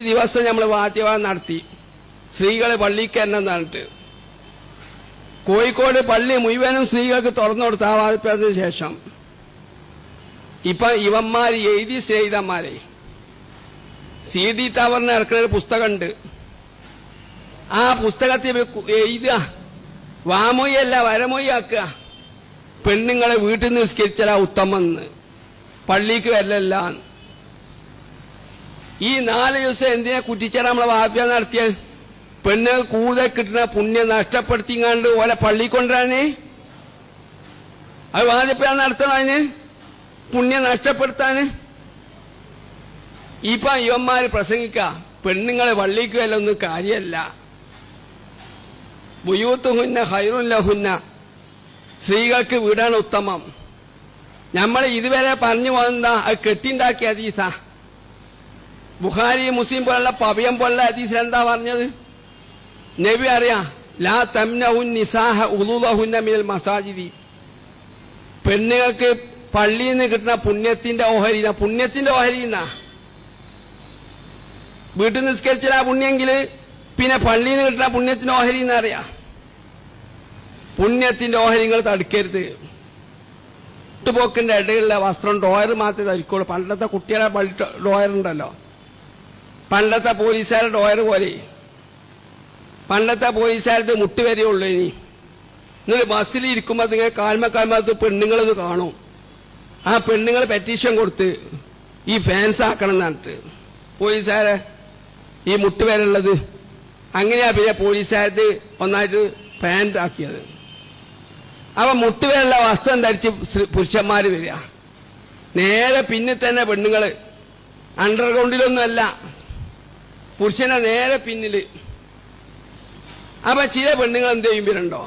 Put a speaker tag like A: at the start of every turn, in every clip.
A: ദിവസം നമ്മൾ വാദ്യവാദം നടത്തി. സ്ത്രീകളെ പള്ളിക്ക് തന്നെ എന്നിട്ട് കോഴിക്കോട് പള്ളി മുഴുവനും സ്ത്രീകൾക്ക് തുറന്നു കൊടുത്ത ആ വാദിപ്പതിന് ശേഷം. ഇപ്പൊ ഇവന്മാർ എഴുതി സ്നേഹിതന്മാരെ സി ഡി ടവറിന് ഇറക്കുന്ന ഒരു പുസ്തകമുണ്ട്. ആ പുസ്തകത്തിൽ എഴുതുക. വാമൊയ്യല്ല വരമൊയ്യ ആക്കുക പെണ്ണുങ്ങളെ വീട്ടിൽ നിന്ന് നിസ്കരിച്ചാൽ ഉത്തമെന്ന് പള്ളിക്ക് വരലല്ല ഈ നാല് ദിവസം എന്തിനാ കുറ്റിച്ചേരാ നമ്മളെ വാപ്യ നടത്തിയത് പെണ്ണ് കൂടുതൽ കിട്ടുന്ന പുണ്യം നഷ്ടപ്പെടുത്തിങ്ങാണ്ട് ഓലെ പള്ളി കൊണ്ടാണ് അത് വാദിപ്പ നടത്തണം അതിന് പുണ്യം നഷ്ടപ്പെടുത്താന്? ഇപ്പൊ ഇവന്മാര് പ്രസംഗിക്ക പെണ്ണുങ്ങളെ പള്ളിക്ക് വല്ലൊന്നും കാര്യമല്ല ബുയൂത്തുഹുന്ന ഹൈറുല്ലഹുന്ന സ്ത്രീകൾക്ക് വീടാണ് ഉത്തമം. നമ്മൾ ഇതുവരെ പറഞ്ഞു പോകുന്നതാ അത് കെട്ടിണ്ടാക്കിയ അതീസാ. ബുഖാരി മുസ്ലിം പോലുള്ള പവയം പോലുള്ള ഹദീസിൽ എന്താ പറഞ്ഞത്? നബി അറിയാം ലാ തംനഹുൻ നിസാഹ ഉലുലഹുന്ന മിനൽ മസാജിദി. പെണ്ണുങ്ങൾക്ക് പള്ളിയിൽ നിന്ന് കിട്ടുന്ന പുണ്യത്തിന്റെ ഓഹരി പുണ്യത്തിന്റെ ഓഹരി വീട്ടിൽ നിസ്കരിച്ചാൽ ആ പുണ്യെങ്കിൽ പിന്നെ പള്ളിയിൽ നിന്ന് കിട്ടുന്ന പുണ്യത്തിന്റെ ഓഹരി എന്നറിയാം പുണ്യത്തിന്റെ ഓഹരികൾ തടുക്കരുത്. ഇട്ടുപോക്കിന്റെ ഇടയിലുള്ള വസ്ത്രം ഡോയർ മാത്രമേ ധരിക്കുള്ളൂ പണ്ടത്തെ കുട്ടികളെ ഡോയർ ഉണ്ടല്ലോ. പണ്ടത്തെ പോലീസുകാരുടെ ഡോയർ പോലെ. പണ്ടത്തെ പോലീസുകാരത് മുട്ടുവരേ ഉള്ളൂ ഇനി. നിങ്ങൾ ബസ്സിൽ ഇരിക്കുമ്പോൾ നിങ്ങൾ കാൽമ കാൽമത്ത് പെണ്ണുങ്ങളത് കാണും. ആ പെണ്ണുങ്ങൾ പെറ്റീഷൻ കൊടുത്ത് ഈ ഫാൻസ് ആക്കണം എന്നിട്ട് പോലീസുകാരെ ഈ മുട്ട് വരെയുള്ളത് അങ്ങനെയാ പിന്നെ പോലീസുകാരുടെ ഒന്നായിട്ട് പാന്റ് ആക്കിയത്. അവ മുട്ടുവരെയുള്ള വസ്ത്രം ധരിച്ച് പുരുഷന്മാർ വരിക? നേരെ പിന്നെ തന്നെ പെണ്ണുങ്ങൾ അണ്ടർഗ്രൗണ്ടിലൊന്നുമല്ല. പുരുഷനെ നേരെ പിന്നിൽ. അപ്പൊ ചില പെണ്ണുങ്ങൾ എന്ത് ചെയ്യുമ്പോഴുണ്ടോ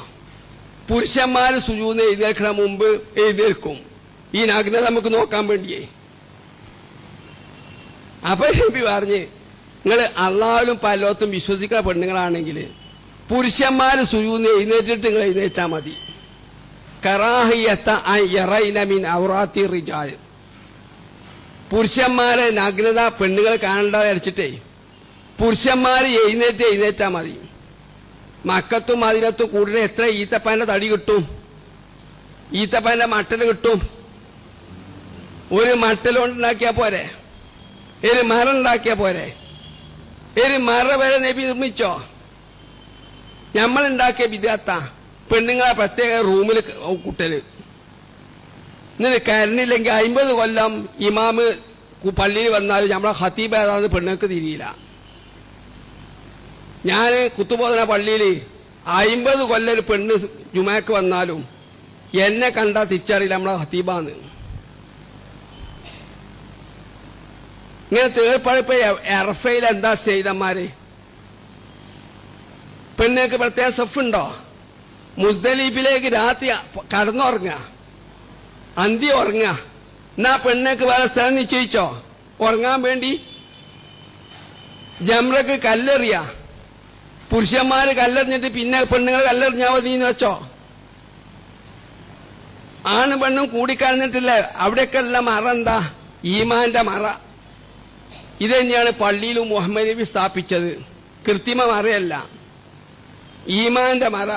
A: പുരുഷന്മാര് സുജൂന്ന് എഴുതിയേക്കണ മുമ്പ് എഴുതേൽക്കും ഈ നഗ്നത നമുക്ക് നോക്കാൻ വേണ്ടിയേ. അപ്പൊ നബി പറഞ്ഞ് നിങ്ങൾ അള്ളാഹുലും പലോത്തും വിശ്വസിക്കുന്ന പെണ്ണുങ്ങളാണെങ്കിൽ പുരുഷന്മാര് സുജൂന്ന് എഴുന്നേറ്റിട്ട് നിങ്ങൾ എഴുന്നേറ്റാ മതി. കറാഹിയത്ത പുരുഷന്മാരെ നഗ്നത പെണ്ണുങ്ങൾ കാണേണ്ട വരച്ചിട്ടേ പുരുഷന്മാര് എഴുന്നേറ്റ് എഴുന്നേറ്റാ മതി. മക്കത്തും മതിലത്തും കൂടുതൽ എത്ര ഈത്തപ്പാന്റെ തടി കിട്ടും? ഈത്തപ്പാന്റെ മട്ടൽ കിട്ടും? ഒരു മട്ടൽ കൊണ്ടുണ്ടാക്കിയാ പോരെ? ഒരു മരം ഉണ്ടാക്കിയ പോരെ? ഒരു മറ വരെ നബി നിർമ്മിച്ചോ? നമ്മൾ ഉണ്ടാക്കിയ വിദ്യാത്ത പെണ്ണുങ്ങളെ പ്രത്യേക റൂമിൽ കുട്ടൽ. എന്നിട്ട് കരണില്ലെങ്കിൽ അമ്പത് കൊല്ലം ഇമാമ് പള്ളിയിൽ വന്നാലും നമ്മളെ ഹത്തീബ് ഏതാണെന്ന് പെണ്ണുങ്ങൾക്ക് തിരിയില്ല. ഞാൻ കുത്തുബോധന പള്ളിയിൽ അമ്പത് കൊല്ലം പെണ്ണ് ജുമാക്ക് വന്നാലും എന്നെ കണ്ട തിരിച്ചറിയില്ല നമ്മളെ ഹത്തീബാന്ന്. ഇങ്ങനെ തീർപ്പഴപ്പ് എറഫയിൽ എന്താ ചെയ്തന്മാര് പെണ്ണുങ്ങൾക്ക് പ്രത്യേക സെഫ് ഉണ്ടോ? മുസ്ദലീഫിലേക്ക് രാത്രി കടന്നുറങ്ങുക അന്തി ഉറങ്ങുക എന്നാ പെണ്ണുങ്ങൾക്ക് വേറെ സ്ഥലം നിശ്ചയിച്ചോ? ഉറങ്ങാൻ വേണ്ടി? ജംറക്ക് കല്ലെറിയ? പുരുഷന്മാര് കല്ലെറിഞ്ഞിട്ട് പിന്നെ പെണ്ണുങ്ങൾ കല്ലെറിഞ്ഞാ മതി എന്ന് വെച്ചോ? ആണ് പെണ്ണും കൂടിക്കഴിഞ്ഞിട്ടില്ല അവിടെയൊക്കെ ഉള്ള മറ എന്താ? ഈമാന്റെ മറ. ഇത് തന്നെയാണ് പള്ളിയിലും മുഹമ്മദ് നബി സ്ഥാപിച്ചത്. കൃത്രിമ മറയല്ല. ഈമാന്റെ മറ.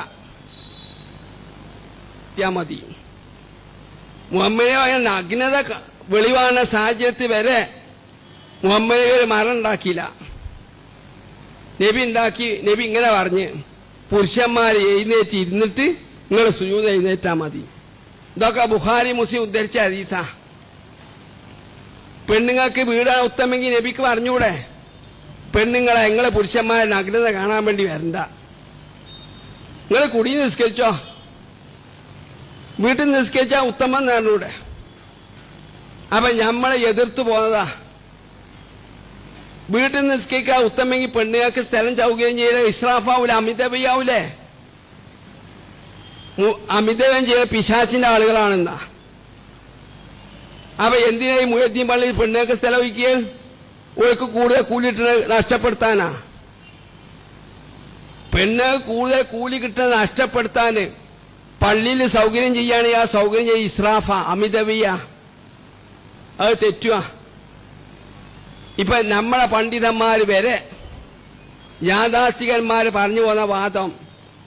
A: മതി. മുഹമ്മദ് നഗ്നത വെളിവാണ സാഹചര്യത്തിൽ വരെ മുഹമ്മദ് നബി ഒരു മറ ഉണ്ടാക്കിയില്ല. നബി ഉണ്ടാക്കി നബി ഇങ്ങനെ പറഞ്ഞ് പുരുഷന്മാർ എഴുന്നേറ്റ് ഇരുന്നിട്ട് നിങ്ങൾ സുജൂത് എഴുന്നേറ്റാ മതി. ഇതൊക്കെ ബുഹാരി മുസി ഉദ്ധരിച്ച അതീത പെണ്ണുങ്ങൾക്ക് വീടാ ഉത്തമെങ്കിൽ നബിക്ക് പറഞ്ഞൂടെ പെണ്ണുങ്ങളെ നിങ്ങളെ പുരുഷന്മാരെ നഗ്നത കാണാൻ വേണ്ടി വരണ്ട. നിങ്ങൾ കുടി നിസ്കരിച്ചോ? വീട്ടിൽ നിസ്കരിച്ചാ ഉത്തമം എന്നൂടെ അപ്പൊ നമ്മളെ എതിർത്ത് പോന്നതാ. വീട്ടിൽ നിസ്കരിക്കാൻ ഉത്തമെങ്കിൽ പെണ്ണുകൾക്ക് സ്ഥലം ചാവുകയും ചെയ്ത ഇസ്രാഫാവൂല അമിതവയ്യാവൂലേ അമിതവ്യം ചെയ്ത പിശാച്ചിന്റെ ആളുകളാണെന്നാ. അപ്പൊ എന്തിനാ ഈ മുയദ്ദീൻ പള്ളിയിൽ പെണ്ണുകൾക്ക് സ്ഥലം ഒഴിക്കുക ഓർക്ക് കൂടുതൽ കൂലിയിട്ട് നഷ്ടപ്പെടുത്താനാ. പെണ്ണ് കൂടുതൽ കൂലി കിട്ടുന്നത് നഷ്ടപ്പെടുത്താന് പള്ളിയിൽ സൗകര്യം ചെയ്യുകയാണെങ്കിൽ ആ സൗകര്യം ചെയ്യുക ഇസ്രാഫ അമിതവിയ അത് തെറ്റുക ഇപ്പൊ നമ്മളെ പണ്ഡിതന്മാര് വരെ യാഥാസ്ഥികന്മാര് പറഞ്ഞു പോന്ന വാദം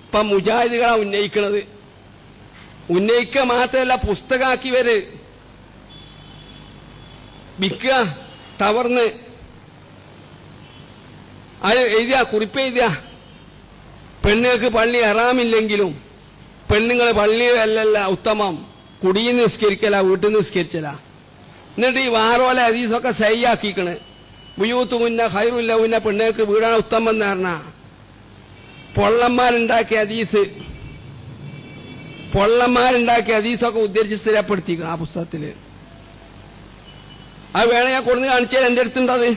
A: ഇപ്പൊ മുജാഹിദുകളാ ഉന്നയിക്കണത്. ഉന്നയിക്കുക മാത്രമല്ല പുസ്തകമാക്കി വര് വിൽക്കുക ടവർന്ന് അത് എഴുതിയ കുറിപ്പ് എഴുതിയ. പെണ്ണുങ്ങൾക്ക് പള്ളി അറാമില്ലെങ്കിലും പെണ്ണുങ്ങൾ പള്ളിയല്ലല്ല ഉത്തമം. കുടിയിൽ നിസ്കരിക്കല വീട്ടിൽ നിസ്കരിച്ചല. എന്നിട്ട് ഈ വാറോല അതീസൊക്കെ സൈയാക്കിക്കണ് ബുയൂത്ത് മുന്ന ഹൈറുല്ല മുന്ന പെണ്ണുങ്ങൾക്ക് വീടാണ് ഉത്തമം എന്ന് പറഞ്ഞ പൊള്ളന്മാരുണ്ടാക്കിയ അതീസ് പൊള്ളന്മാരുണ്ടാക്കിയ അതീസൊക്കെ ഉദ്ധരിച്ച് സ്ഥിരപ്പെടുത്തിക്കണം ആ പുസ്തകത്തിൽ. അത് വേണേ ഞാൻ കൊടുന്ന് കാണിച്ചാൽ എന്റെ അടുത്തുണ്ടത്.